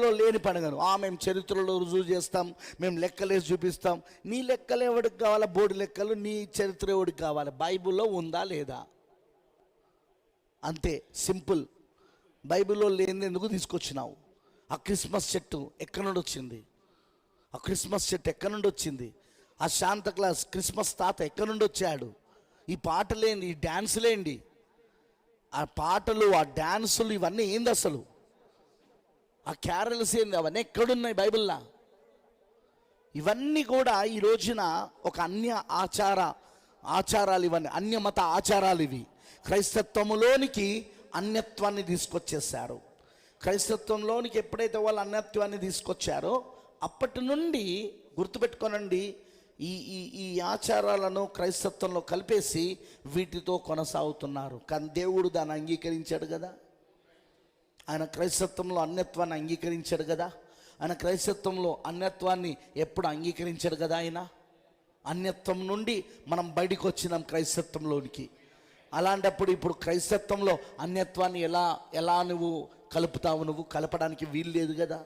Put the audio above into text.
లో లేని పండుగను ఆ మేము చరిత్రలో రుజువు చేస్తాం మేము లెక్కలేసి చూపిస్తాం. నీ లెక్కలు ఎవడికి కావాలా? బోర్డు లెక్కలు నీ చరిత్ర ఎవడికి కావాలి? బైబిల్లో ఉందా లేదా? అంతే సింపుల్. బైబిల్లో లేని ఎందుకు తీసుకొచ్చినావు? ఆ క్రిస్మస్ చెట్టు ఎక్కడి నుండి వచ్చింది? ఆ క్రిస్మస్ చెట్టు ఎక్కడి నుండి వచ్చింది? ఆ శాంత క్లాస్ క్రిస్మస్ తాత ఎక్కడి నుండి వచ్చాడు? ఈ పాటలేండి ఈ డ్యాన్సులేండి ఆ పాటలు ఆ డ్యాన్సులు ఇవన్నీ ఏంది అసలు? ఆ క్యారల్స్ ఏంది అవన్నీ ఎక్కడున్నాయి బైబిల్లా? ఇవన్నీ కూడా ఈ రోజున ఒక అన్య ఆచార ఆచారాలు ఇవన్నీ అన్యమత ఆచారాలు ఇవి. క్రైస్తత్వములోనికి అన్యత్వాన్ని తీసుకొచ్చేసారు క్రైస్తత్వంలోనికి ఎప్పుడైతే వాళ్ళు అన్యత్వాన్ని తీసుకొచ్చారో అప్పటి నుండి గుర్తుపెట్టుకోనండి ఈ ఈ ఈ ఆచారాలను క్రైస్తత్వంలో కలిపేసి వీటితో కొనసాగుతున్నారు. కానీ దేవుడు దాన్ని అంగీకరించాడు కదా? ఆయన క్రైస్తత్వంలో అన్యత్వాన్ని అంగీకరించాడు కదా? ఆయన క్రైస్తత్వంలో అన్యత్వాన్ని ఎప్పుడు అంగీకరించాడు కదా ఆయన? అన్యత్వం నుండి మనం బయటికి వచ్చినాం క్రైస్తత్వంలోనికి. అలాంటప్పుడు ఇప్పుడు క్రైస్తత్వంలో అన్యత్వాన్ని ఎలా ఎలా నువ్వు కలుపుతావు? నువ్వు కలపడానికి వీలు లేదు కదా?